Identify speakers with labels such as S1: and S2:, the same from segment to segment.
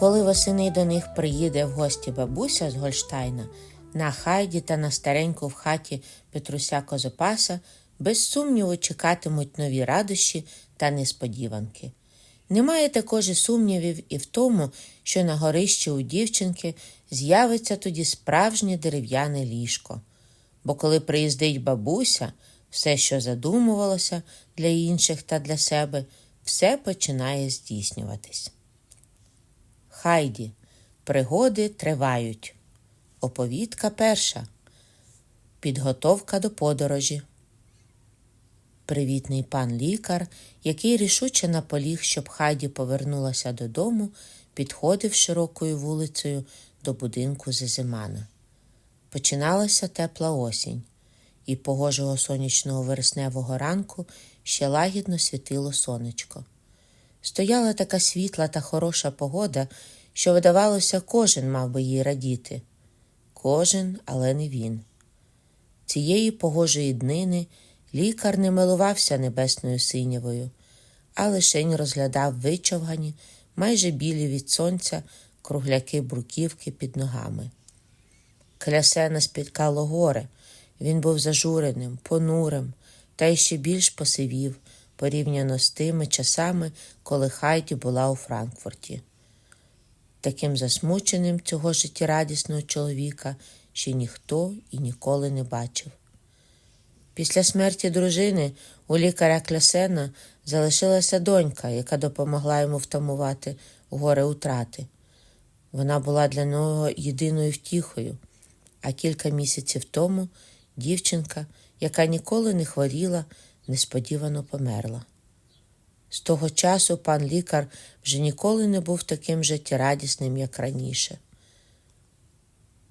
S1: Коли восени до них приїде в гості бабуся з Гольштайна, на хайді та на стареньку в хаті Петруся Козопаса без сумніву чекатимуть нові радощі та несподіванки. Немає також і сумнівів і в тому, що на горищі у дівчинки з'явиться тоді справжнє дерев'яне ліжко. Бо коли приїздить бабуся, все, що задумувалося для інших та для себе, все починає здійснюватись. Хайді. Пригоди тривають. Оповідка перша. Підготовка до подорожі. Привітний пан лікар, який рішуче наполіг, щоб Хайді повернулася додому, підходив широкою вулицею до будинку Зезимана. Починалася тепла осінь, і погожого сонячного вересневого ранку ще лагідно світило сонечко. Стояла така світла та хороша погода, що, видавалося, кожен мав би їй радіти. Кожен, але не він. Цієї погожої днини лікар не милувався небесною синявою, а лишень розглядав вичовгані, майже білі від сонця кругляки бруківки під ногами. Клясена спіткало горе. Він був зажуреним, понурим та ще більш посивів порівняно з тими часами, коли Хайді була у Франкфурті. Таким засмученим цього життєрадісного чоловіка ще ніхто і ніколи не бачив. Після смерті дружини у лікаря Клясена залишилася донька, яка допомогла йому втамувати горе утрати. Вона була для нього єдиною втіхою, а кілька місяців тому дівчинка, яка ніколи не хворіла, несподівано померла. З того часу пан лікар вже ніколи не був таким життєрадісним, як раніше.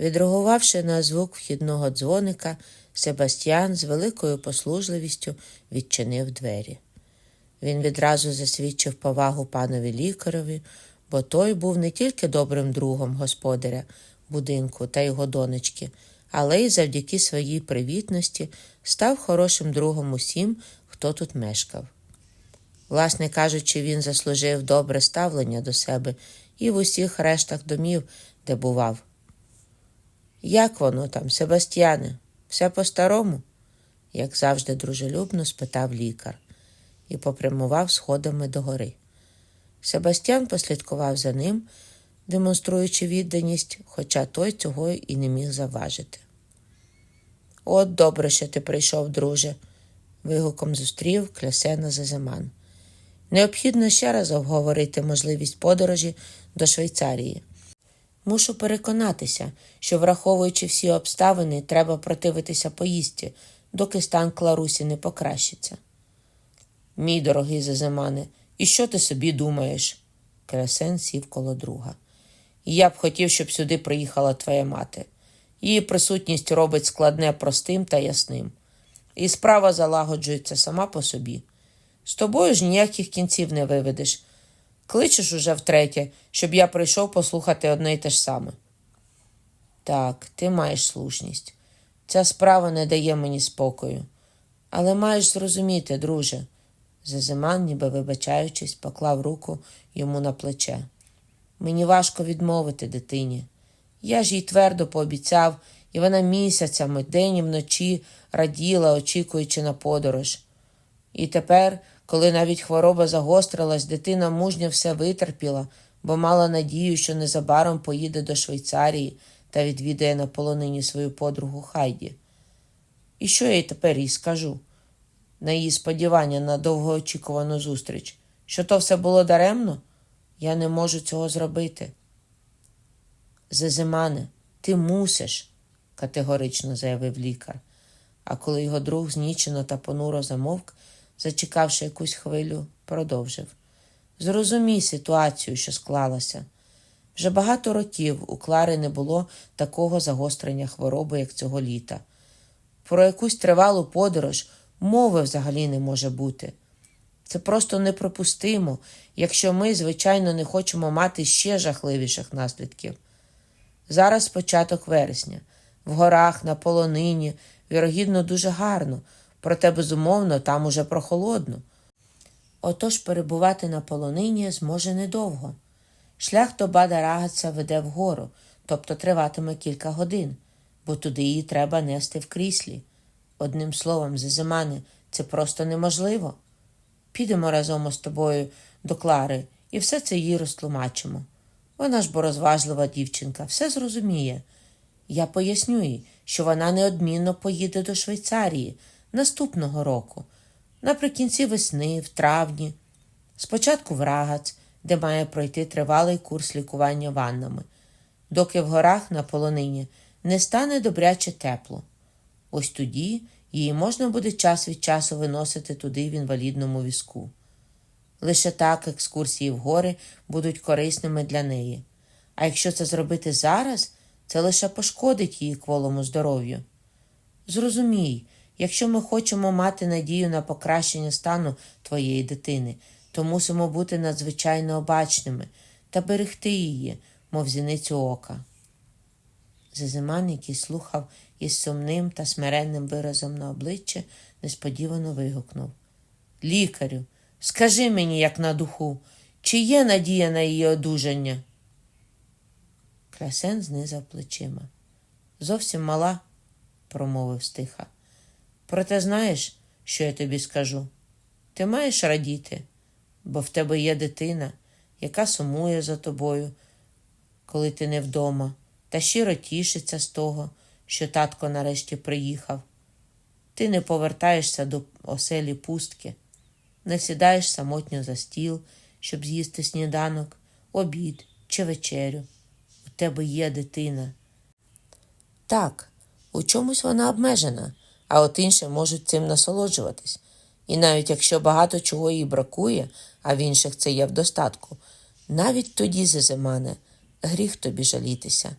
S1: Відреагувавши на звук вхідного дзвоника, Себастьян з великою послужливістю відчинив двері. Він відразу засвідчив повагу панові лікареві, бо той був не тільки добрим другом господаря будинку та його донечки, але й завдяки своїй привітності став хорошим другом усім, хто тут мешкав. Власне кажучи, він заслужив добре ставлення до себе і в усіх рештах домів, де бував. Як воно там, Себастьяне? Все по-старому? як завжди дружелюбно спитав лікар і попрямував сходами догори. Себастьян послідкував за ним, демонструючи відданість, хоча той цього і не міг заважити. От добре, що ти прийшов, друже, вигуком зустрів Клясена Зазиман. Необхідно ще раз обговорити можливість подорожі до Швейцарії. Мушу переконатися, що, враховуючи всі обставини, треба противитися поїздці, доки стан Кларусі не покращиться. Мій дорогий Зазимане, і що ти собі думаєш? Красен сів коло друга. Я б хотів, щоб сюди приїхала твоя мати. Її присутність робить складне простим та ясним. І справа залагоджується сама по собі. З тобою ж ніяких кінців не виведеш. Кличеш уже втретє, щоб я прийшов послухати одне й те ж саме. Так, ти маєш слушність. Ця справа не дає мені спокою. Але маєш зрозуміти, друже. Зазиман, ніби вибачаючись, поклав руку йому на плече. Мені важко відмовити дитині. Я ж їй твердо пообіцяв, і вона місяцями, день і вночі раділа, очікуючи на подорож. І тепер, коли навіть хвороба загострилась, дитина мужньо все витерпіла, бо мала надію, що незабаром поїде до Швейцарії та відвідає на полонині свою подругу Хайді. І що я їй тепер їй скажу? На її сподівання на довгоочікувану зустріч, що то все було даремно? Я не можу цього зробити. Зазимане, ти мусиш, категорично заявив лікар. А коли його друг знічено та понуро замовк, зачекавши якусь хвилю, продовжив Зрозумій ситуацію, що склалася. Вже багато років у Клари не було такого загострення хвороби, як цього літа. Про якусь тривалу подорож мови взагалі не може бути. Це просто неприпустимо, якщо ми, звичайно, не хочемо мати ще жахливіших наслідків. Зараз початок вересня, в горах, на полонині, вірогідно, дуже гарно, проте, безумовно, там уже прохолодно. Отож перебувати на полонині зможе недовго. Шлях до Бада Рагатса веде вгору, тобто триватиме кілька годин, бо туди її треба нести в кріслі. Одним словом, Зазимане, це просто неможливо. Підемо разом з тобою до Клари і все це їй розтлумачимо. Вона ж бо розважлива дівчинка, все зрозуміє. Я поясню їй, що вона неодмінно поїде до Швейцарії наступного року, наприкінці весни, в травні, спочатку в Рагац, де має пройти тривалий курс лікування ваннами, доки в горах на полонині не стане добряче тепло. Ось тоді її можна буде час від часу виносити туди в інвалідному візку. Лише так екскурсії в гори будуть корисними для неї. А якщо це зробити зараз, це лише пошкодить її кволому здоров'ю. Зрозумій, якщо ми хочемо мати надію на покращення стану твоєї дитини, то мусимо бути надзвичайно обачними та берегти її, мов зіницю ока. Зазиман, який слухав із сумним та смиренним виразом на обличчі, несподівано вигукнув Лікарю, скажи мені, як на духу, чи є надія на її одужання? Клясен знизав плечима. Зовсім мала, промовив стиха. Проте знаєш, що я тобі скажу? Ти маєш радіти, бо в тебе є дитина, яка сумує за тобою, коли ти не вдома, та щиро тішиться з того, що татко нарешті приїхав. Ти не повертаєшся до оселі пустки, не сідаєш самотньо за стіл, щоб з'їсти сніданок, обід чи вечерю. У тебе є дитина. Так, у чомусь вона обмежена, а от інші можуть цим насолоджуватись. І навіть якщо багато чого їй бракує, а в інших це є в достатку, навіть тоді, Зазимане, гріх тобі жалітися.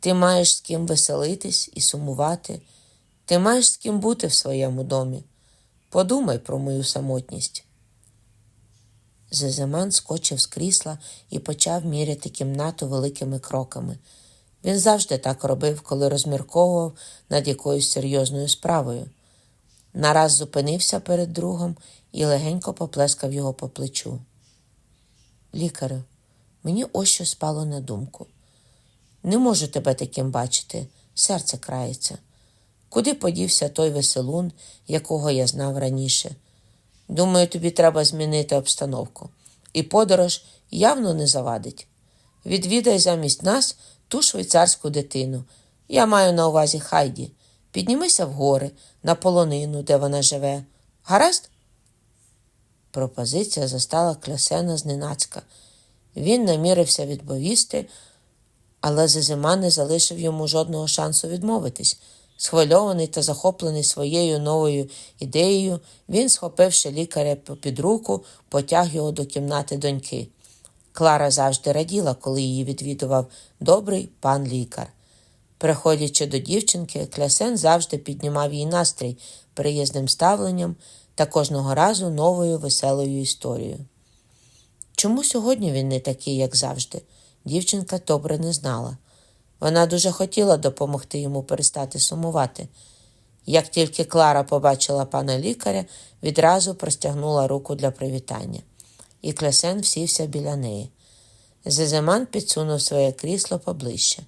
S1: Ти маєш з ким веселитись і сумувати, ти маєш з ким бути в своєму домі. Подумай про мою самотність. Зеземан скочив з крісла і почав міряти кімнату великими кроками. Він завжди так робив, коли розмірковував над якоюсь серйозною справою. Нараз зупинився перед другом і легенько поплескав його по плечу. Лікарю, мені ось що спало на думку. Не можу тебе таким бачити, серце крається. Куди подівся той веселун, якого я знав раніше? Думаю, тобі треба змінити обстановку. І подорож явно не завадить. Відвідай замість нас ту швейцарську дитину. Я маю на увазі Хайді. Піднімися в гори, на полонину, де вона живе. Гаразд? Пропозиція застала Клясена зненацька. Він намірився відповісти, але Зазима не залишив йому жодного шансу відмовитись. Схвильований та захоплений своєю новою ідеєю, він, схопивши лікаря під руку, потяг його до кімнати доньки. Клара завжди раділа, коли її відвідував добрий пан лікар. Приходячи до дівчинки, Клясен завжди піднімав їй настрій приїзним ставленням та кожного разу новою веселою історією. Чому сьогодні він не такий, як завжди? Дівчинка добре не знала. Вона дуже хотіла допомогти йому перестати сумувати. Як тільки Клара побачила пана лікаря, відразу простягнула руку для привітання, і Клясен всівся біля неї. Зеземан підсунув своє крісло поближче,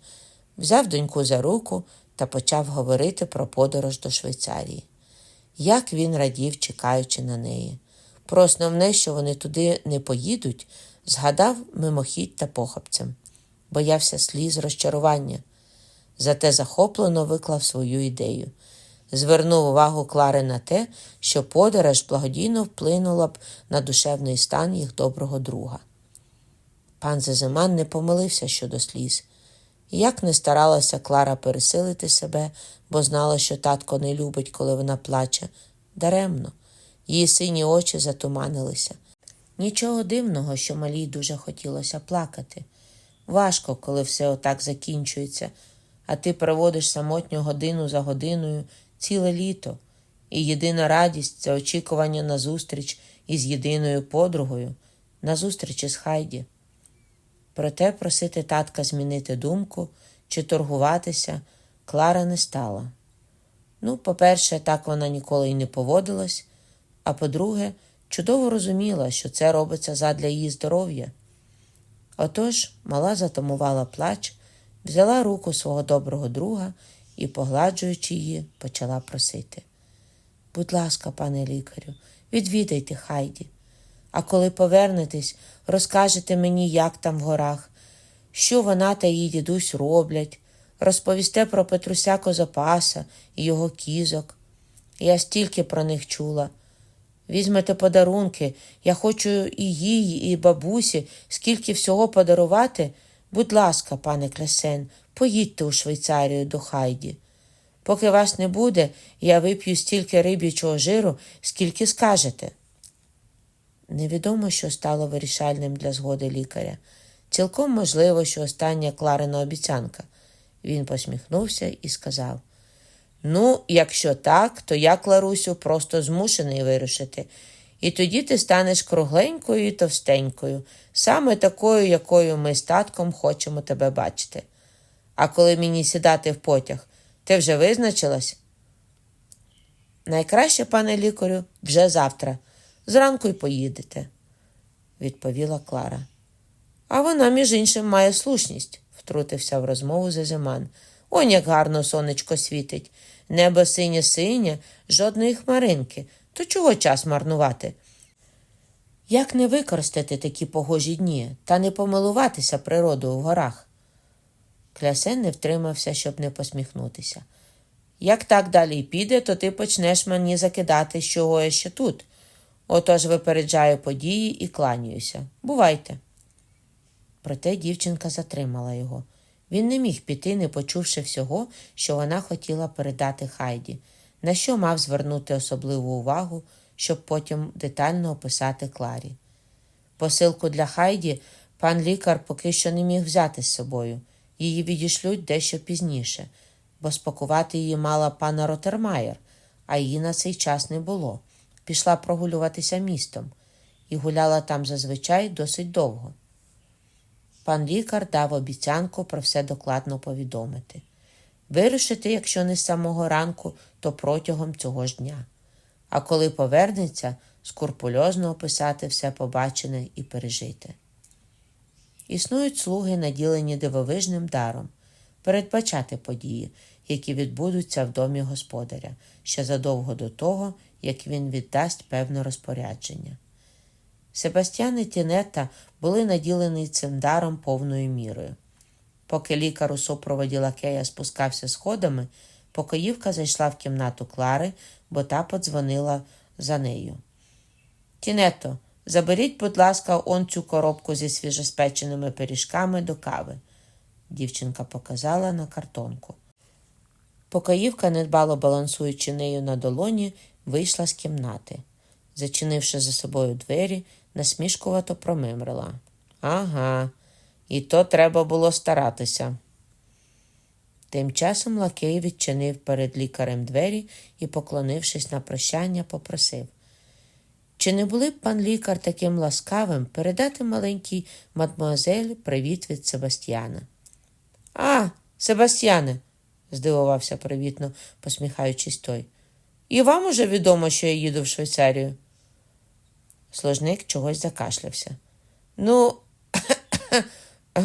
S1: взяв доньку за руку та почав говорити про подорож до Швейцарії. Як він радів, чекаючи на неї. Про основне, що вони туди не поїдуть, згадав мимохідь та похапцем боявся сліз розчарування, зате захоплено виклав свою ідею. Звернув увагу Клари на те, що подорож благодійно вплинула б на душевний стан їх доброго друга. Пан Зазиман не помилився щодо сліз. Як не старалася Клара пересилити себе, бо знала, що татко не любить, коли вона плаче, даремно, її сині очі затуманилися. Нічого дивного, що малій дуже хотілося плакати. Важко, коли все отак закінчується, а ти проводиш самотню годину за годиною ціле літо, і єдина радість це очікування на зустріч із єдиною подругою, на зустріч із Хайді. Проте просити татка змінити думку чи торгуватися Клара не стала. Ну, по-перше, так вона ніколи й не поводилась, а по-друге, чудово розуміла, що це робиться задля її здоров'я. Отож мала затамувала плач, взяла руку свого доброго друга і, погладжуючи її, почала просити. Будь ласка, пане лікарю, відвідайте Хайді. А коли повернетесь, розкажете мені, як там в горах, що вона та її дідусь роблять, розповісте про Петруся Козапаса і його кізок. Я стільки про них чула. Візьмете подарунки, я хочу і їй, і бабусі, скільки всього подарувати. Будь ласка, пане Клясен, поїдьте у Швейцарію до Хайді. Поки вас не буде, я вип'ю стільки риб'ячого жиру, скільки скажете. Невідомо, що стало вирішальним для згоди лікаря. Цілком можливо, що остання Кларина обіцянка. Він посміхнувся і сказав: Ну, якщо так, то я, Кларусю, просто змушений вирушити. І тоді ти станеш кругленькою і товстенькою, саме такою, якою ми з татком хочемо тебе бачити. А коли мені сідати в потяг, ти вже визначилась? Найкраще, пане лікарю, вже завтра. Зранку й поїдете, відповіла Клара. А вона, між іншим, має слушність, втрутився в розмову Зазиман. Он як гарно сонечко світить. Небо синє синє, жодної хмаринки. То чого час марнувати? Як не використати такі погожі дні та не помилуватися природою в горах? Клясен не втримався, щоб не посміхнутися. Як так далі піде, то ти почнеш мені закидати, що я ще тут. Отож випереджаю події і кланяюся. Бувайте. Проте дівчинка затримала його. Він не міг піти, не почувши всього, що вона хотіла передати Хайді, на що мав звернути особливу увагу, щоб потім детально описати Кларі. Посилку для Хайді пан лікар поки що не міг взяти з собою. Її відішлють дещо пізніше, бо спакувати її мала пана Ротермаєр, а її на цей час не було. Пішла прогулюватися містом і гуляла там зазвичай досить довго. Пан лікар дав обіцянку про все докладно повідомити. Вирушити, якщо не з самого ранку, то протягом цього ж дня. А коли повернеться, скурпульозно описати все побачене і пережите. Існують слуги, наділені дивовижним даром, передбачати події, які відбудуться в домі господаря, ще задовго до того, як він віддасть певне розпорядження. Себастьян і Тінетта були наділені цим даром повною мірою. Поки лікар у супроводі лакея спускався сходами, покоївка зайшла в кімнату Клари, бо та подзвонила за нею. Тінетто, заберіть, будь ласка, он цю коробку зі свіжоспеченими пиріжками до кави. Дівчинка показала на картонку. Покоївка, недбало балансуючи нею на долоні, вийшла з кімнати. Зачинивши за собою двері, насмішкувато промимрила. Ага, і то треба було старатися. Тим часом лакей відчинив перед лікарем двері і, поклонившись на прощання, попросив. Чи не були б пан лікар таким ласкавим передати маленькій мадмуазель привіт від Себастьяна? А, Себастьяне, здивувався привітно, посміхаючись той. І вам уже відомо, що я їду в Швейцарію. Сложник чогось закашлявся. Ну,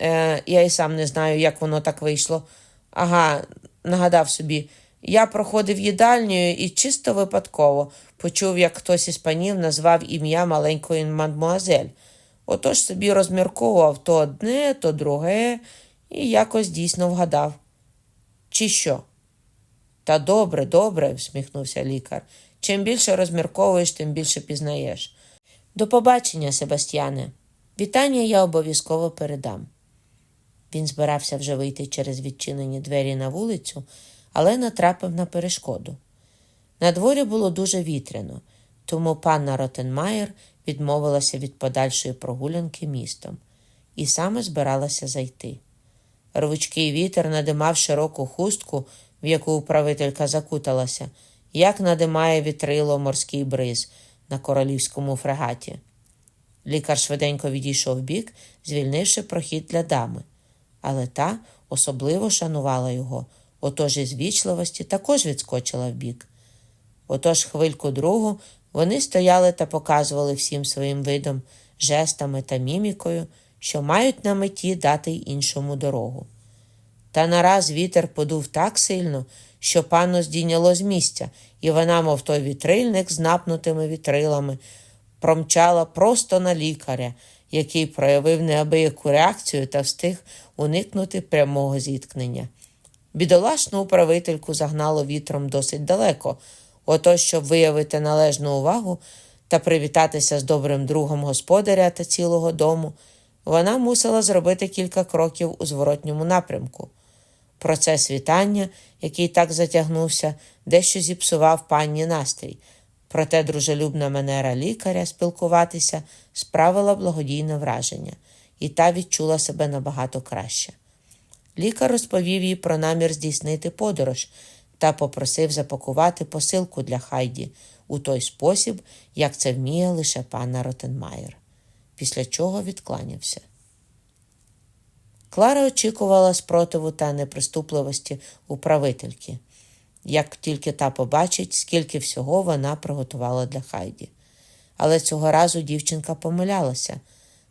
S1: е, я і сам не знаю, як воно так вийшло. Ага, нагадав собі, я проходив їдальню і чисто випадково почув, як хтось із панів назвав ім'я маленької мадмуазель. Отож собі розмірковував то одне, то друге, і якось дійсно вгадав. Чи що? Та добре, добре, всміхнувся лікар. Чим більше розмірковуєш, тим більше пізнаєш. До побачення, Себастьяне. Вітання я обов'язково передам. Він збирався вже вийти через відчинені двері на вулицю, але натрапив на перешкоду. На дворі було дуже вітряно, тому панна Ротенмаєр відмовилася від подальшої прогулянки містом і саме збиралася зайти. Рвучкий вітер надимав широку хустку, в яку управителька закуталася, як надимає вітрило морський бриз на королівському фрегаті. Лікар швиденько відійшов бік, звільнивши прохід для дами, але та особливо шанувала його, отож із вічливості також відскочила вбік. Отож хвильку другу вони стояли та показували всім своїм видом, жестами та мімікою, що мають на меті дати іншому дорогу. Та нараз вітер подув так сильно, що панно здійняло з місця, і вона, мов той вітрильник з напнутими вітрилами, промчала просто на лікаря, який проявив неабияку реакцію та встиг уникнути прямого зіткнення. Бідолашну управительку загнало вітром досить далеко. Ото, щоб виявити належну увагу та привітатися з добрим другом господаря та цілого дому, вона мусила зробити кілька кроків у зворотньому напрямку. Процес вітання, який так затягнувся, дещо зіпсував панні настрій. Проте дружелюбна манера лікаря спілкуватися справила благодійне враження, і та відчула себе набагато краще. Лікар розповів їй про намір здійснити подорож та попросив запакувати посилку для Хайді у той спосіб, як це вміє лише пана Ротенмаєр, після чого відкланявся. Клара очікувала спротиву та неприступливості управительки, як тільки та побачить, скільки всього вона приготувала для Хайді. Але цього разу дівчинка помилялася.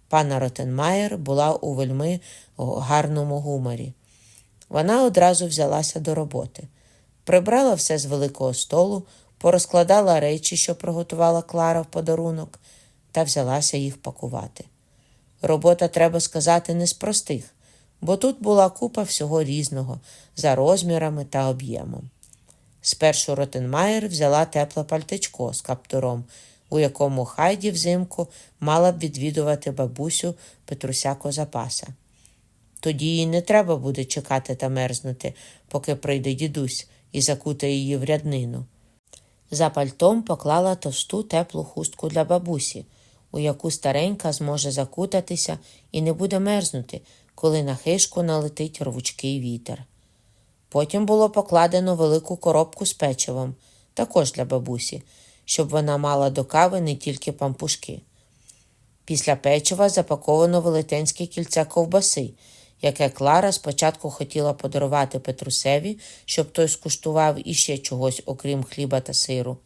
S1: Пана Ротенмаєр була у вельми гарному гуморі. Вона одразу взялася до роботи, прибрала все з великого столу, порозкладала речі, що приготувала Клара в подарунок, та взялася їх пакувати. Робота, треба сказати, не з простих, бо тут була купа всього різного за розмірами та об'ємом. Спершу Ротенмаєр взяла тепле пальтичко з каптуром, у якому Хайді взимку мала б відвідувати бабусю Петруся Козапаса. Тоді їй не треба буде чекати та мерзнути, поки прийде дідусь і закутає її в ряднину. За пальтом поклала товсту теплу хустку для бабусі, у яку старенька зможе закутатися і не буде мерзнути, коли на хишку налетить рвучкий вітер. Потім було покладено велику коробку з печивом, також для бабусі, щоб вона мала до кави не тільки пампушки. Після печива запаковано велетенське кільце ковбаси, яке Клара спочатку хотіла подарувати Петрусеві, щоб той скуштував іще чогось, окрім хліба та сиру.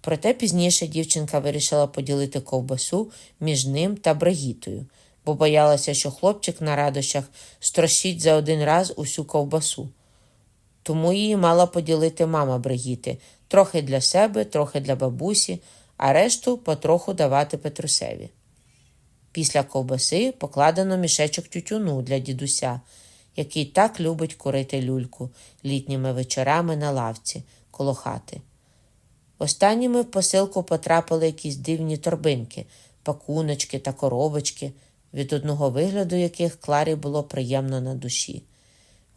S1: Проте пізніше дівчинка вирішила поділити ковбасу між ним та Бригітою, бо боялася, що хлопчик на радощах строщить за один раз усю ковбасу. Тому її мала поділити мама Бригіти трохи для себе, трохи для бабусі, а решту потроху давати Петрусеві. Після ковбаси покладено мішечок тютюну для дідуся, який так любить курити люльку літніми вечорами на лавці коло хати. Останніми в посилку потрапили якісь дивні торбинки, пакуночки та коробочки, від одного вигляду яких Кларі було приємно на душі.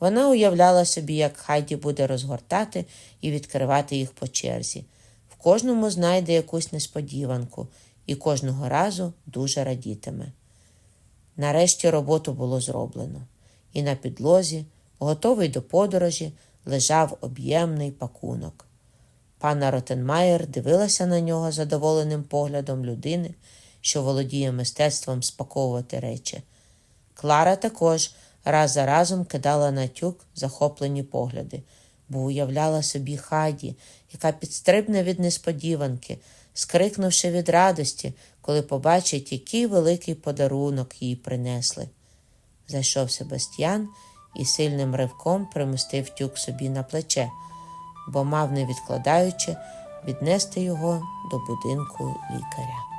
S1: Вона уявляла собі, як Хайді буде розгортати і відкривати їх по черзі. В кожному знайде якусь несподіванку і кожного разу дуже радітиме. Нарешті роботу було зроблено, і на підлозі, готовий до подорожі, лежав об'ємний пакунок. Пана Ротенмаєр дивилася на нього задоволеним поглядом людини, що володіє мистецтвом спаковувати речі. Клара також раз за разом кидала на тюк захоплені погляди, бо уявляла собі хаді, яка підстрибне від несподіванки, скрикнувши від радості, коли побачить, який великий подарунок їй принесли. Зайшов Себастьян і сильним ривком примостив тюк собі на плече, бо мав, не відкладаючи, віднести його до будинку лікаря.